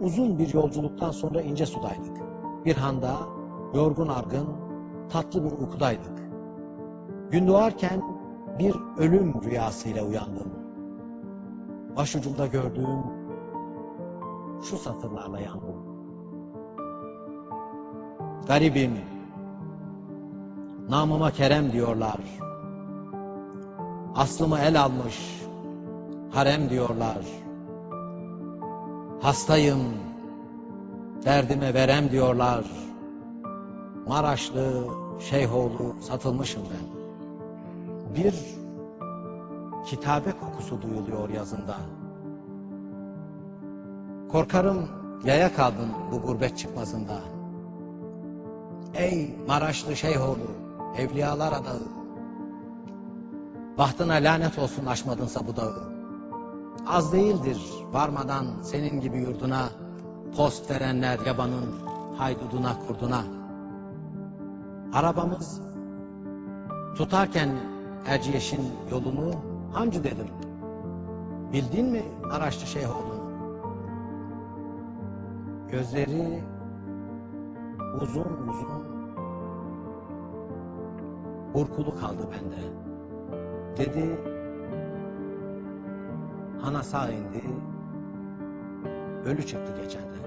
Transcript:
Uzun bir yolculuktan sonra ince sudaydık. Bir handa yorgun argın tatlı bir uykudaydık. Gün doğarken bir ölüm rüyasıyla uyandım. Başucumda gördüğüm şu satırlarla yandım. Garibim, namıma Kerem diyorlar. Aslımı el almış, harem diyorlar. Hastayım, derdime verem diyorlar. Maraşlı, Şeyhoğlu satılmışım ben. Bir kitabe kokusu duyuluyor yazında. Korkarım yaya kaldın bu gurbet çıkmazında. Ey Maraşlı Şeyhoğlu, Evliyalar adağı. Bahtına lanet olsun aşmadınsa bu dağı. Az değildir varmadan senin gibi yurduna post verenler yabanın hayduduna kurduna. Arabamız tutarken Erciyes'in yolunu hancı dedim. Bildin mi Maraşlı Şeyhoğlu'nu? Gözleri uzun uzun burkulu kaldı bende. Dedi Hana sağ indi ölü çıktı geçende.